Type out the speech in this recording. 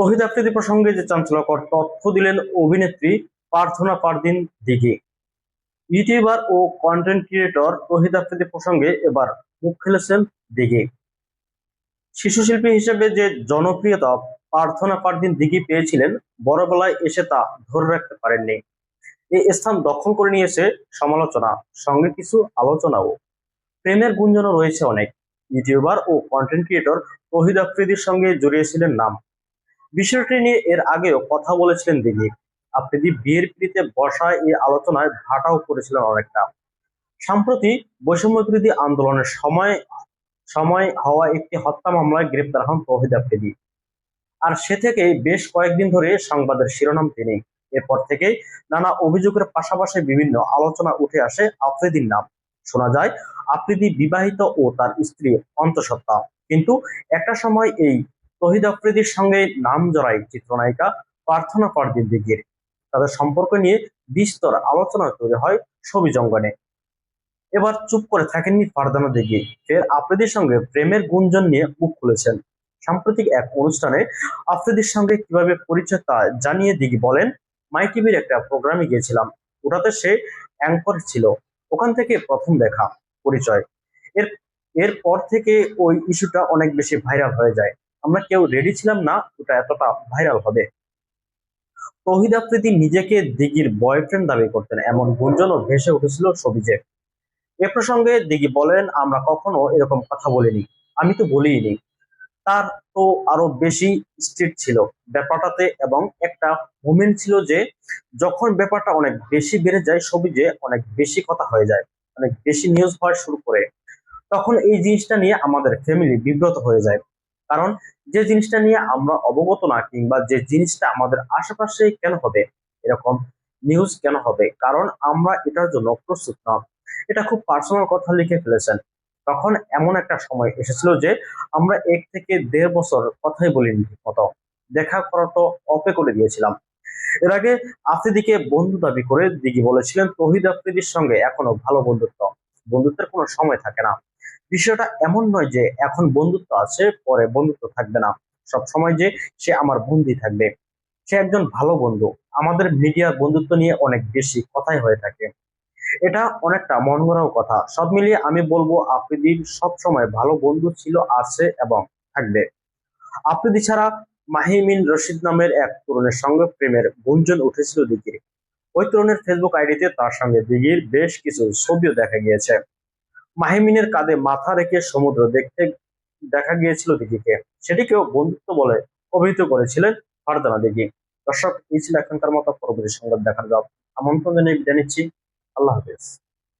তহিদ আফ্রিদি প্রসঙ্গে যে চাঞ্চল্যকর তথ্য দিলেন অভিনেত্রী প্রার্থনা পারদিন দিঘি। ইউটিউবার ও কন্টেন্ট ক্রিয়েটর তহিদ আফ্রিদি প্রসঙ্গে এবার মুখ খুলেছেন দিঘি। শিশু শিল্পী হিসেবে যে জনপ্রিয়তা প্রার্থনা পারদিন দিঘি পেয়েছিলেন, বড়বেলায় এসে তা ধরে রাখতে পারেননি। এই স্থান দখল করে নিয়েছে সমালোচনা, সঙ্গে কিছু আলোচনাও। প্রেমের গুঞ্জনও রয়েছে অনেক। ইউটিউবার ও কন্টেন্ট ক্রিয়েটর তহিদ আফ্রিদির সঙ্গে জড়িয়েছিলেন নাম। বিষয়টি নিয়ে এর আগেও কথা বলেছিলেন দিঘি আফ্রিদি বিয়ের পিড়িতে বসা এই আলোচনায় ভাটাও করেছিলেন অনেকটা। সম্প্রতি বৈষম্য আন্দোলনের সময় সময় হওয়া একটি হত্যা মামলায় গ্রেপ্তার হন তৌহিদ আফ্রিদি আর সে থেকে বেশ কয়েকদিন ধরে সংবাদের শিরোনাম তিনি। এরপর থেকে নানা অভিযোগের পাশাপাশি বিভিন্ন আলোচনা উঠে আসে আফ্রিদির নাম। শোনা যায়, আফ্রিদি বিবাহিত ও তার স্ত্রী অন্তঃসত্ত্বা। কিন্তু একটা সময় এই তহিদ আফ্রিদির সঙ্গে নাম জড়ায় চিত্রনায়িকা প্রার্থনা পরদিন দিগির তাদের সম্পর্ক নিয়ে বিস্তর আলোচনা তৈরি হয় ছবি জঙ্গনে। এবার চুপ করে থাকেননি ফারদানা দিঘি। ফের আফ্রিদির সঙ্গে প্রেমের গুঞ্জন নিয়ে মুখ খুলেছেন। সাম্প্রতিক এক অনুষ্ঠানে আফ্রিদির সঙ্গে কীভাবে পরিচয় তা জানিয়ে দিঘি বলেন, মাই টিভির একটা প্রোগ্রামে গিয়েছিলাম। ওটাতে সে অ্যাঙ্কর ছিল। ওখান থেকে প্রথম দেখা, পরিচয়। এর, এরপর থেকে ওই ইস্যুটা অনেক বেশি ভাইরাল হয়ে যায়। আমরা কেউ রেডি ছিলাম না, ওটা এতটা ভাইরাল হবে। তহিদ আফ্রিদি নিজেকে দিগির বয়ফ্রেন্ড দাবি করতেন, এমন গুঞ্জনও ভেসে উঠেছিল সবিজে এ প্রসঙ্গে দিঘি বলেন, আমরা কখনো এরকম কথা বলিনি, আমি তো বলিনি তার তো আরও বেশি স্ট্রিট ছিল ব্যাপারটাতে এবং একটা মোমেন্ট ছিল যে, যখন ব্যাপারটা অনেক বেশি বেড়ে যায়, সবিজে অনেক বেশি কথা হয়ে যায়, অনেক বেশি নিউজ হওয়া শুরু করে। তখন এই জিনিসটা নিয়ে আমাদের ফ্যামিলি বিব্রত হয়ে যায়। কারণ যে জিনিসটা নিয়ে আমরা অবগত না কিংবা যে জিনিসটা আমাদের আশেপাশে কেন হবে, এরকম নিউজ কেন হবে? কারণ আমরা এটার জন্য প্রস্তুত না। এটা খুব পার্সোনাল কথা লিখে ফেলেছেন। তখন এমন একটা সময় এসেছিল যে আমরা এক থেকে দেড় বছর কথাই বলিনি মতো দেখা করা তো অপে করে দিয়েছিলাম এর আগে আফ্রিদিকে বন্ধু দাবি করে দিঘি বলেছিলেন, তহিদ আফ্রিদির সঙ্গে এখনও ভালো বন্ধুত্ব। বন্ধুত্বের কোনো সময় থাকে না। বিষয়টা এমন নয় যে এখন বন্ধুত্ব আছে, পরে বন্ধুত্ব থাকবে না। সব সময় যে সে আমার বন্ধুই থাকবে। সে একজন ভালো বন্ধু। আমাদের মিডিয়ার বন্ধুত্ব নিয়ে অনেক বেশি কথাই হয়ে থাকে। এটা অনেকটা মন গড়াও কথা। সব মিলিয়ে আমি বলব, আফ্রিদির সব সময় ভালো বন্ধু ছিল, আছে এবং থাকবে। আফ্রিদি ছাড়া মাহিমিন রশিদ নামের এক তরুণের সঙ্গে প্রেমের গুঞ্জন উঠেছিল দিঘির। ওই তরুণের ফেসবুক আইডিতে তার সঙ্গে দিঘির বেশ কিছু ছবিও দেখা গিয়েছে। মাহিমিনের কাঁধে মাথা রেখে সমুদ্র দেখতে দেখা গিয়েছিল দিঘিকে। সেটিকেও বন্ধুত্ব বলে অভিহিত করেছিলেন ফারদানা দিঘি। দর্শক, এই ছিল এখনকার মতো পরবর্তী সংবাদ দেখার জব আমন্ত্রণ জানিয়ে বিদায় আল্লাহ হাফিজ।